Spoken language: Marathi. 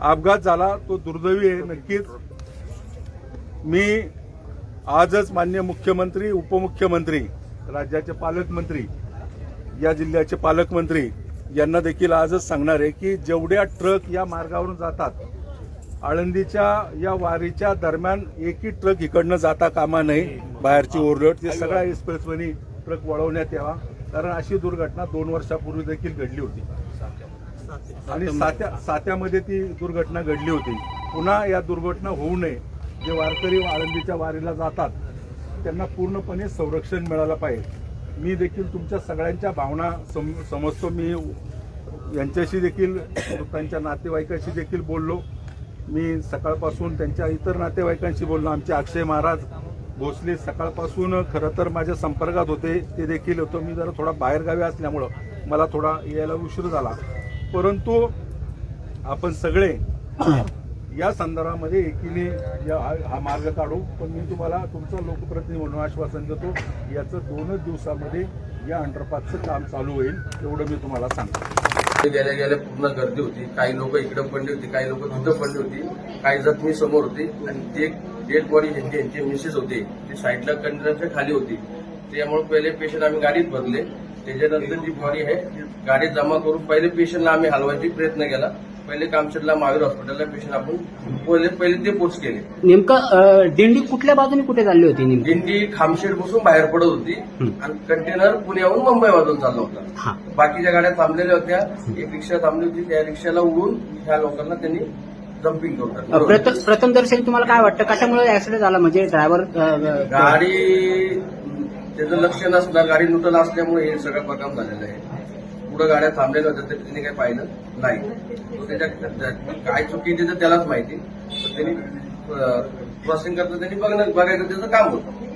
अपघात झाला तो दुर्दैवी आहे नक्कीच. मी आजच मान्य मुख्यमंत्री उपमुख्यमंत्री राज्याचे पालकमंत्री या जिल्ह्याचे पालकमंत्री यांना देखील आजच सांगणार आहे की जेवढ्या ट्रक या मार्गावरून जातात आळंदीच्या या वारीच्या दरम्यान एकही ट्रक इकडनं जाता कामा नये बाहेरची ओरलट ते सगळ्या एक्सप्रेसवेनी ट्रक वळवण्यात यावा. कारण अशी दुर्घटना दोन वर्षापूर्वी देखील घडली होती. आणि सात्या सात्यामध्ये ती दुर्घटना घडली होती. पुन्हा या दुर्घटना होऊ नये. जे वारकरी आळंदीच्या वारीला जातात त्यांना पूर्णपणे संरक्षण मिळालं पाहिजे. मी देखील तुमच्या सगळ्यांच्या भावना सम समजतो. मी यांच्याशी देखील त्यांच्या नातेवाईकाशी देखील बोललो. मी सकाळपासून त्यांच्या इतर नातेवाईकांशी बोललो. आमचे अक्षय महाराज भोसले सकाळपासून खरं तर माझ्या संपर्कात होते. ते देखील होतो. मी जरा थोडा बाहेरगावी असल्यामुळं मला थोडा यायला उशीर झाला. परंतु आपण सगळे या संदर्भामध्ये एकीने या हा- मार्ग काढू. पण मी तुम्हाला तुमचा लोकप्रतिनिधी म्हणून आश्वासन देतो याचं दोनच दिवसामध्ये या अंडरपासचं काम चालू होईल एवढं मी तुम्हाला सांगतो. गेल्या गेल्या पूर्ण गर्दी होती. काही लोक इकडे पडली होती काही लोक तिथं पडली होती. काही जखमी समोर होती. आणि ते डेड बॉडी ज्यांची यांची मिसेस होती ती साईडला कंटेनरच्या खाली होती. त्यामुळे पहिले पेशंट आम्ही गाडीत भरले. त्याच्यानंतर जी बॉडी आहे ती गाडीत जमा करून पहिले पेशंटला आम्ही हलवायची प्रयत्न केला. पहिले कामशेटला महावीर हॉस्पिटलला पेशंट आपण पहिले पहिले ते पोच केले. नेमकं दिंडी कुठल्या बाजूने कुठे चालली होती नेमकी? दिंडी खामशेडपासून बाहेर पडत होती आणि कंटेनर पुण्याहून मुंबई वाजून चालला होता. बाकीच्या गाड्या थांबलेल्या होत्या. एक रिक्षा थांबली होती त्या रिक्षाला उडून ह्या लोकांना त्यांनी जम्पिंग करून प्रथम दर्शन तुम्हाला काय वाटतं? कशामुळे ऍक्सिडेंट झाला? म्हणजे ड्रायव्हर गाडी त्याचं लक्ष नसणार गाडी नुटल असल्यामुळे हे सगळं प्रकार झालेलं आहे. पुढे गाड्या थांबलेल्या होत्या तर त्यांनी काही पाहिलं नाही. त्याच्या काय चुकी त्याचं त्यालाच माहिती पण त्यांनी क्रॉसिंग करता त्यांनी बघणं बघायचं त्याचं काम होतं.